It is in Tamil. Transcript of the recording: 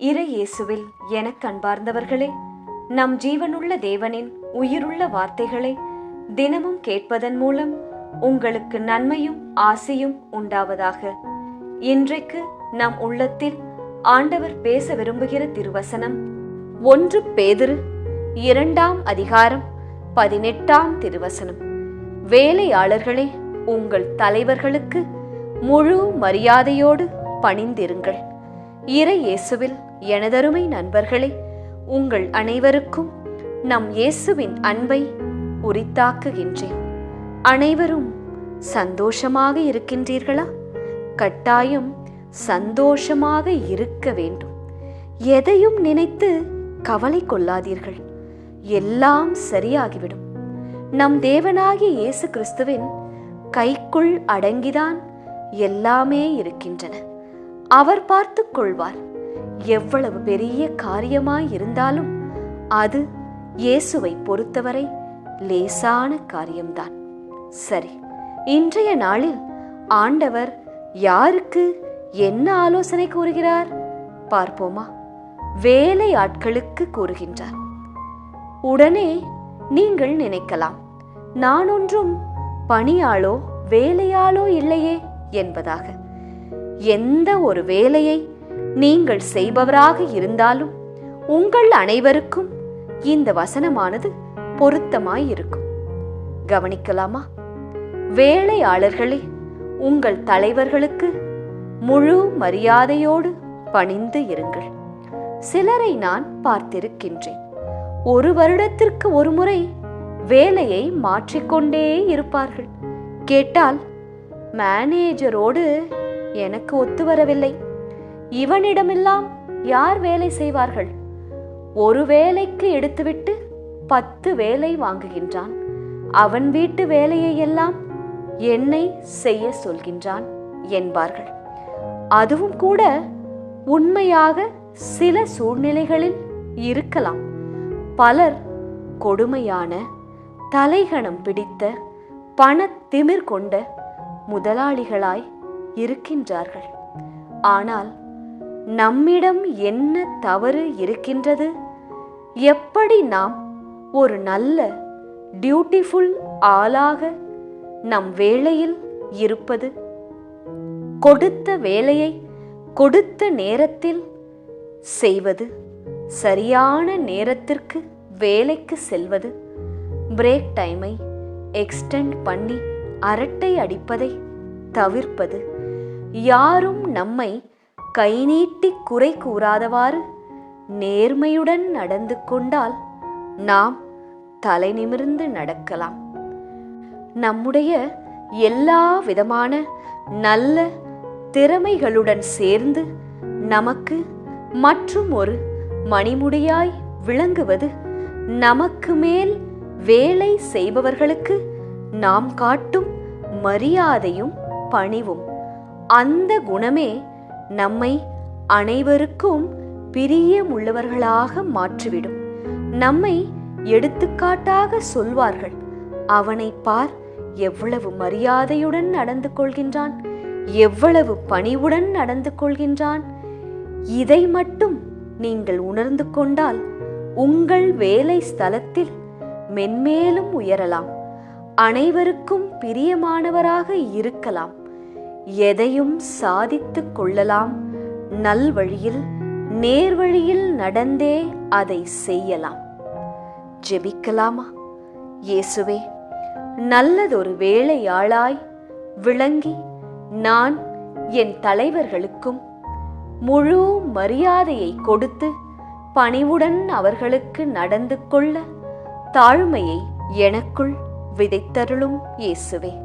இறை இயேசுவில் எனக் கண்பார்ந்தவர்களே நம் ஜீவனுள்ள தேவனின் உயிருள்ள வார்த்தைகளை தினமும் கேட்பதன் மூலம் உங்களுக்கு நன்மையும் ஆசையும் உண்டாவதாக. இன்றைக்கு நம் உள்ளத்தில் ஆண்டவர் பேச விரும்புகிற திருவசனம் ஒன்று பேதிரு இரண்டாம் அதிகாரம் பதினெட்டாம் திருவசனம். வேலையாளர்களே உங்கள் தலைவர்களுக்கு முழு மரியாதையோடு பணிந்திருங்கள். இறை இயேசுவில் எனதருமை நண்பர்களே உங்கள் அனைவருக்கும் நம் இயேசுவின் அன்பை உரித்தாக்குகின்றேன். அனைவரும் சந்தோஷமாக இருக்கின்றீர்களா? கட்டாயம் சந்தோஷமாக இருக்க வேண்டும். எதையும் நினைத்து கவலை கொள்ளாதீர்கள். எல்லாம் சரியாகிவிடும். நம் தேவனாகிய இயேசு கிறிஸ்துவின் கைக்குள் அடங்கிதான் எல்லாமே இருக்கின்றன. அவர் பார்த்துக் கொள்வார். எவ்வளவு பெரிய காரியமாய் இருந்தாலும் அது இயேசுவை பொறுத்தவரை லேசான காரியம்தான். சரி இன்றைய நாளில் ஆண்டவர் யாருக்கு என்ன ஆலோசனை கூறுகிறார்? பார்ப்போமா. வேலை ஆட்களுக்கு கூறுகின்றார். உடனே நீங்கள் நினைக்கலாம் நான் ஒன்றும் பணியாளோ வேலையாளோ இல்லையே என்பதாக. எந்த ஒரு வேலையை நீங்கள் செய்பவராக இருந்தாலும் உங்கள் அனைவருக்கும் இந்த வசனமானது பொருத்தமாய் இருக்கும் கவனிக்கலாமா? வேலையாளர்களே உங்கள் தலைவர்களுக்கு முழு மரியாதையோடு பணிந்து இருங்கள். சிலரை நான் பார்த்திருக்கின்றேன். ஒரு வருடத்திற்கு ஒரு முறை வேலையை மாற்றிக்கொண்டே இருப்பார்கள். கேட்டால் மேனேஜரோடு எனக்கு ஒத்து வரவில்லை இவனிடமெல்லாம் யார் வேலை செய்வார்கள்? ஒரு வேலைக்கு எடுத்துவிட்டு பத்து வேலை வாங்குகின்றான். அவன் வீட்டு வேலையை எல்லாம் என்னை செய்ய சொல்கின்றான் என்பார்கள். அதுவும் கூட உண்மையாக சில சூழ்நிலைகளில் இருக்கலாம். பலர் கொடுமையான தலைகணம் பிடித்த பணத்திமிர் கொண்ட முதலாளிகளாய் இருக்கின்றார்கள். ஆனால் நம்மிடம் என்ன தவறு இருக்கின்றது? எப்படி நாம் ஒரு நல்ல டியூட்டிஃபுல் ஆளாக நம் வேளையில் இருப்பது? கொடுத்த வேலையை கொடுத்த நேரத்தில் செய்வது சரியான நேரத்திற்கு வேலைக்கு செல்வது பிரேக் டைமை எக்ஸ்டெண்ட் பண்ணி அரட்டை அடிப்பதை தவிர்ப்பது யாரும் நம்மை கை நீட்டி குறை கூறாதவாறு நேர்மையுடன் நடந்து கொண்டால் நாம் தலை நிமிர்ந்து நடக்கலாம். நம்முடைய எல்லா விதமான நல்ல திறமைகளுடன் சேர்ந்து நமக்கு மற்றும் ஒரு மணிமுடியாய் விளங்குவது நமக்கு மேல் வேலை செய்பவர்களுக்கு நாம் காட்டும் மரியாதையும் பணிவும். அந்த குணமே நம்மை அனைவருக்கும் பிரியமுள்ளவர்களாக மாற்றிவிடும். நம்மை எடுத்துக்காட்டாக சொல்வார்கள் அவனை பார் எவ்வளவு மரியாதையுடன் நடந்து கொள்கின்றான் எவ்வளவு பணிவுடன் நடந்து கொள்கின்றான். இதை மட்டும் நீங்கள் உணர்ந்து கொண்டால் உங்கள் வேலை ஸ்தலத்தில் மென்மேலும் உயரலாம். அனைவருக்கும் பிரியமானவராக இருக்கலாம். எதையும் சாதித்து கொள்ளலாம். நல்வழியில் நேர்வழியில் நடந்தே அதை செய்யலாம். ஜெபிக்கலாமா? இயேசுவே நல்லதொரு வேலையாளாய் விளங்கி நான் என் தலைவர்களுக்கும் முழு மரியாதையை கொடுத்து பணிவுடன் அவர்களுக்கு நடந்து கொள்ள தாழ்மையை எனக்குள் விதைத்தருளும் இயேசுவே.